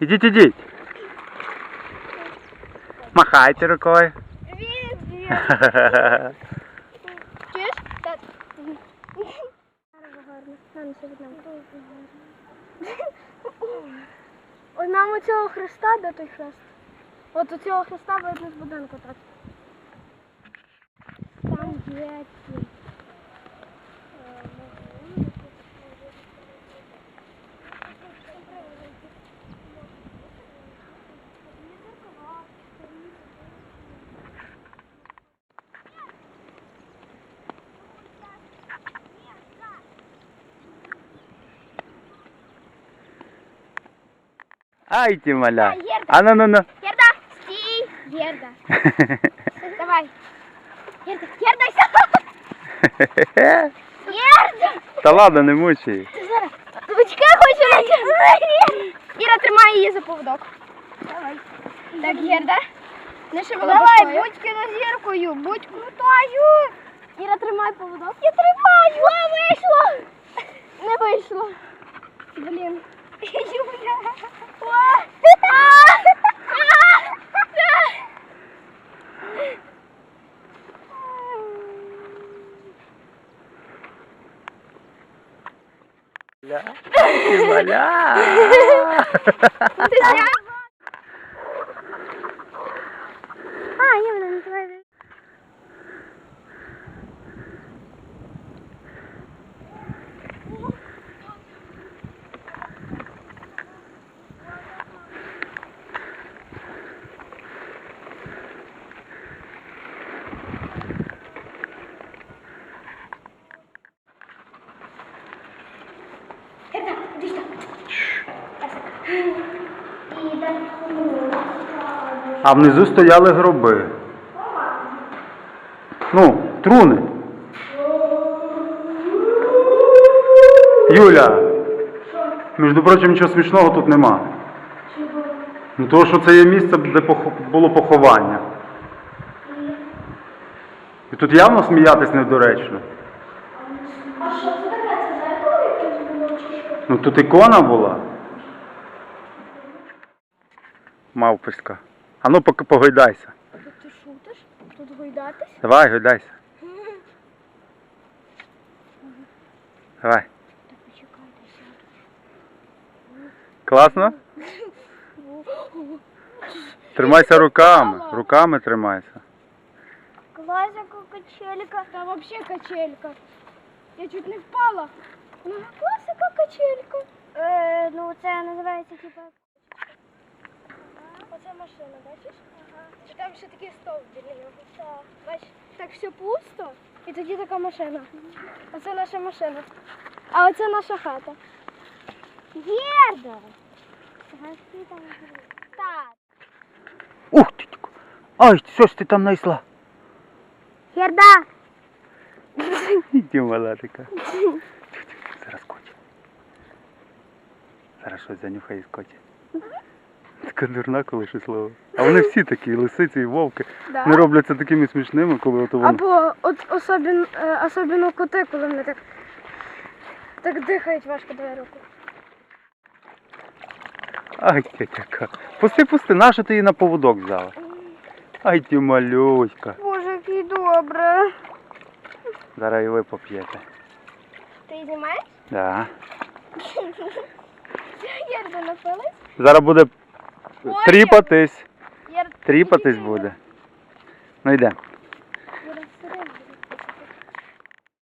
Ідіть, ідіть. Махайте привіт. Чуєш? Ось нам у цього хреста, де той хрест? От у цього хреста видно з будинку так. Там є Ай ті маля. А ну ну ну. Герда, стій! Герда. Давай. Герда, Герда, Герда! Та ладно, не мучай. Зараз. Хочу Іра, тримай її за поводок. Давай. Так, Герда. Не Давай, будь кінозіркою, будь крутою. Іра, тримай поводок. Я тримаю. О, вийшло. Не вийшло. Блін. Юля. О! А! Ай ті маля. А, я мене не тримаю. А внизу стояли гроби. Ну, труни. Юля, між прочим, нічого смішного тут нема. Ну того, що це є місце, де було поховання. І тут явно сміятись недоречно. А що це таке? Це якесь було чи що? Ну тут ікона була. Мавписька. А ну поки погойдайся. Тут ти шутиш? Тут гойдатись? Давай, гойдайся. Давай. Так почекайте, сяду. Класно? Тримайся руками. Руками тримайся. Клас, яка качелька. Та вообще качелька. Я чуть не впала. Ну, клас, яка качелька. Е, ну, це називається типа. Оце машина, бачиш? Ага. Чи там ще такий стовп біля нього. Так. Бачиш, так все пусто, і тоді така машина. Оце наша машина. А оце наша хата. Герда! Так. Ух ти! Ай, що ж ти там знайшла? Герда! Іди, мала така. Зараз скоче. Зараз щось занюхає і скоче. Дурна, коли щось слово. А вони всі такі, і лисиці, і вовки. Да. Не робляться такими смішними, коли от вони. Або от особливо, особливо коти, коли вони так, так дихають важко до руку. Ай, тятяка. Пусти, пусти, нащо ти її на поводок взяла? Ай ти малюська. Боже, який добре. Зараз і ви поп'єте. Ти її знімаєш? Да. Єрда напилась? Зараз буде тріпатись. Тріпатись буде. Ну йде.